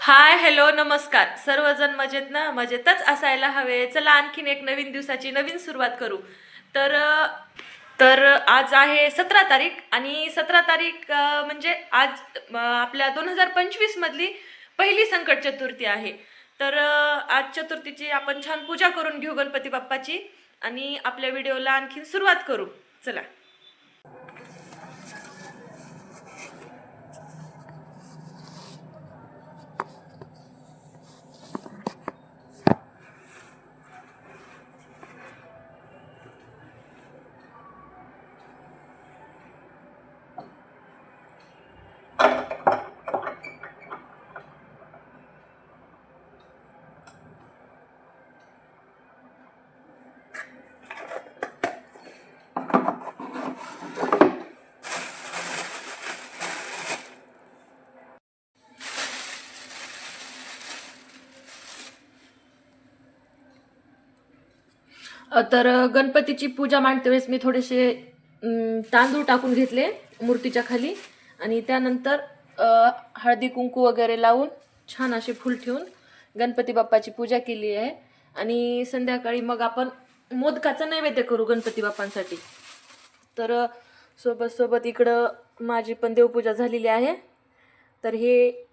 Hi hello नमस्कार. सर्वजण मजेत ना? मजेतच असायला हवे. चला आणखीन एक नवीन दिवसाची नवीन सुरुवात करू. तर तर आज आहे सतरा तारीख आणि सतरा तारीख म्हणजे आज आपल्या दोन हजार पंचवीसमधली पहिली संकट चतुर्थी आहे. तर आज चतुर्थीची आपण छान पूजा करून घेऊ गणपती बाप्पाची आणि आपल्या व्हिडिओला आणखीन सुरुवात करू. चला. तर गणपतीची पूजा मांडते वेळेस मी थोडेसे तांदूळ टाकून घेतले मूर्तीच्या खाली. आणि त्यानंतर हळदी कुंकू वगैरे लावून छान असे फुल ठेवून गणपती बाप्पाची पूजा केली आहे. आणि संध्याकाळी मग आपण मोदकाचं नैवेद्य करू गणपती बाप्पांसाठी. तर सोबत सोबत इकडं माझी पण देवपूजा झालेली आहे. तर हे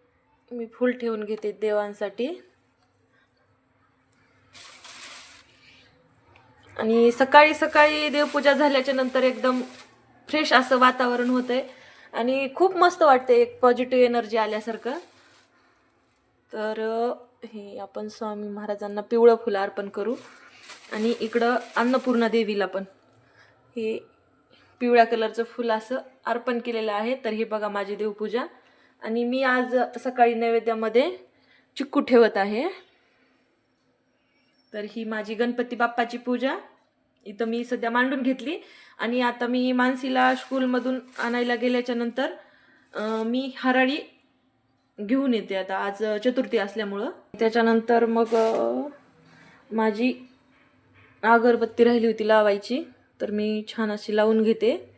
मी फुल ठेवून घेते देवांसाठी. आणि सकाळी सकाळी देवपूजा झाल्याच्यानंतर एकदम फ्रेश असं वातावरण होतंय. आणि खूप मस्त वाटते एक पॉझिटिव्ह एनर्जी आल्यासारखं. तर हे आपण स्वामी महाराजांना पिवळं फुलं अर्पण करू. आणि इकडं अन्नपूर्णा देवीला पण हे पिवळ्या कलरचं फुल असं अर्पण केलेलं आहे. तर हे बघा माझी देवपूजा. आणि मी आज सकाळी नैवेद्यामध्ये चिक्कू ठेवत आहे. तर ही माझी गणपती बाप्पाची पूजा. इथं मी सध्या मांडून घेतली. आणि आता मी मानसीला स्कूलमधून आणायला गेल्याच्यानंतर मी हराळी घेऊन येते आता. आज चतुर्थी असल्यामुळं. त्याच्यानंतर मग माझी अगरबत्ती राहिली होती लावायची. तर मी छान अशी लावून घेते.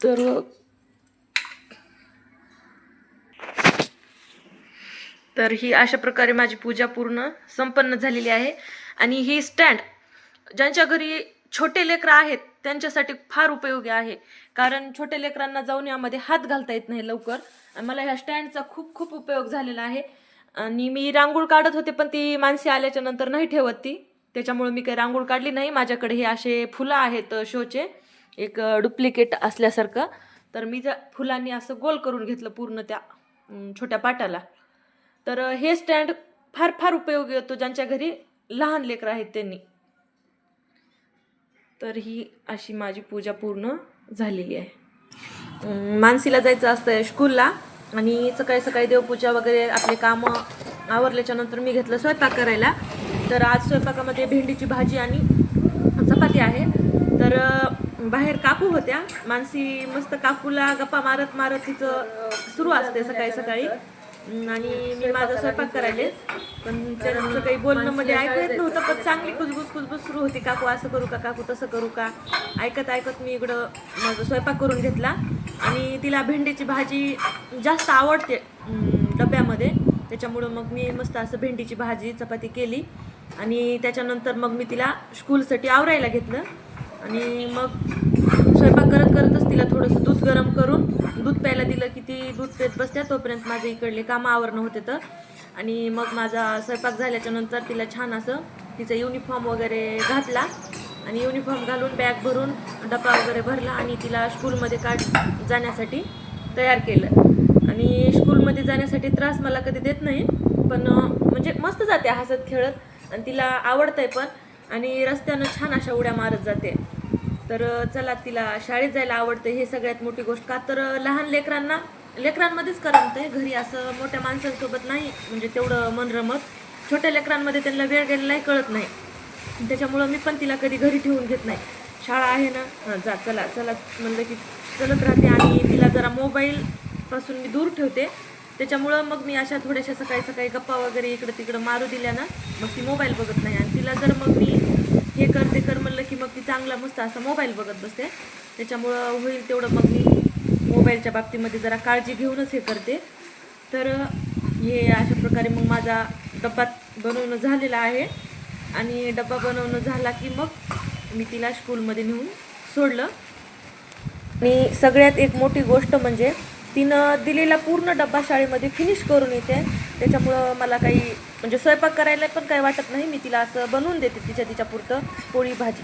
तर तर ही अशा प्रकारे माझी पूजा पूर्ण संपन्न झालेली आहे. आणि ही स्टँड ज्यांच्या घरी छोटे लेकरं आहेत त्यांच्यासाठी फार उपयोगी आहे. कारण छोट्या लेकरांना जाऊन यामध्ये हात घालता येत नाही लवकर. आणि मला ह्या स्टँडचा खूप खूप उपयोग झालेला आहे. आणि मी रांगोळ काढत होते पण ती माणसे आल्याच्यानंतर नाही ठेवत ती. त्याच्यामुळे मी काही रांगोळ काढली नाही. माझ्याकडे हे असे फुलं आहेत शोचे. एक डुप्लिकेट असल्यासारखं. तर मी जर फुलांनी असं गोल करून घेतलं पूर्ण त्या छोट्या पाटाला. तर हे स्टँड फार फार उपयोगी होतो ज्यांच्या घरी लहान लेकरं आहेत त्यांनी. तर ही अशी माझी पूजा पूर्ण झालेली आहे. मानसीला जायचं असतं स्कूलला आणि सकाळी सकाळी देवपूजा वगैरे आपले कामं आवरल्याच्या नंतर मी घेतलं स्वयंपाक करायला. तर आज स्वयंपाकामध्ये भेंडीची भाजी आणि चपाती आहे. तर बाहेर काकू होत्या. मानसी मस्त काकूला गप्पा मारत मारत तिचं सुरू असते सकाळी सकाळी. आणि मी माझा स्वयंपाक करायले. पण त्यांचं काही बोलणं मध्ये ऐकू येत नव्हतं पण चांगली कुजबुज कुजबुज सुरू होती. काकू असं करू का? काकू तसं करू का? ऐकत ऐकत मी इकडं माझा स्वयंपाक करून घेतला. आणि तिला भेंडीची भाजी जास्त आवडते डब्यामध्ये. त्याच्यामुळं मग मी मस्त असं भेंडीची भाजी चपाती केली. आणि त्याच्यानंतर मग मी तिला स्कूलसाठी आवरायला घेतलं. आणि मग स्वयंपाक करत करतच तिला थोडंसं दूध गरम करून दूध प्यायला दिलं की ती दूध पेत बसत्या तोपर्यंत माझे इकडले कामं आवरणं होते तर. आणि मग माझा स्वयंपाक झाल्याच्यानंतर तिला छान असं तिचा युनिफॉर्म वगैरे घातला. आणि युनिफॉर्म घालून बॅग भरून डबा वगैरे भरला आणि तिला स्कूलमध्ये काढ जाण्यासाठी तयार केलं. आणि स्कूलमध्ये जाण्यासाठी त्रास मला कधी देत नाही पण म्हणजे मस्त जाते हसत खेळत. आणि तिला आवडतंय पण आणि रस्त्यानं छान अशा उड्या मारत जाते. तर चला तिला शाळेत जायला आवडते. हे सगळ्यात मोठी गोष्ट. का तर लहान लेकरांना लेकरांमध्येच करमतंय घरी असं मोठ्या माणसांसोबत नाही. म्हणजे तेवढं मन रमत. छोट्या लेकरांमध्ये त्यांना वेळ गेलेलाही कळत नाही. त्याच्यामुळं मी पण तिला कधी घरी ठेवून घेत नाही. शाळा आहे ना? हां जा चला. चला म्हणलं की चलत राहते आणि तिला जरा मोबाईलपासून मी दूर ठेवते. त्याच्यामुळं मग मी अशा थोड्याशा सकाळी सकाळी गप्पा वगैरे इकडं तिकडं मारू दिल्या ना मग ती मोबाईल बघत नाही. आणि तिला जर मग मी हे कर ते कर म्हणलं की मग ती चांगला मस्त असा मोबाईल बघत बसते. त्याच्यामुळं होईल तेवढं मग मी मोबाईलच्या बाबतीमध्ये जरा काळजी घेऊनच हे करते. तर हे अशा प्रकारे मग माझा डब्बा बनवणं झालेला आहे. आणि डब्बा बनवणं झाला की मग मी तिला स्कूलमध्ये नेऊन सोडलं. आणि सगळ्यात एक मोठी गोष्ट म्हणजे तिनं दिलेला पूर्ण डब्बा शाळेमध्ये फिनिश करून येते. त्याच्यामुळं मला काही म्हणजे स्वयंपाक करायला पण काही वाटत नाही. मी तिला असं बनवून देते तिच्या तिच्या पुरतं पोळी भाजी.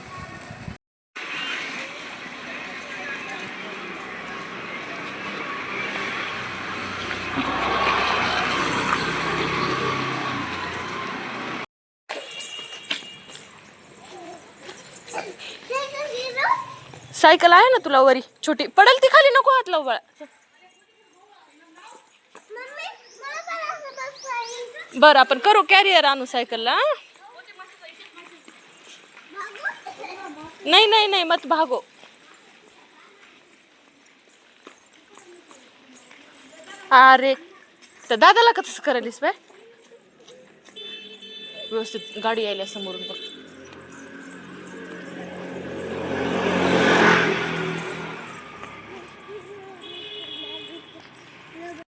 सायकल आहे ना तुला वरी? छोटी. पडेल ती खाली नको हात लावू बाळा बरं आपण करू कॅरियर आणू सायकलला नाही नाही नाही मत भागो. अरे तर दादाला कसं करायलीस बाय व्यवस्थित गाडी यायला समोरून बघ.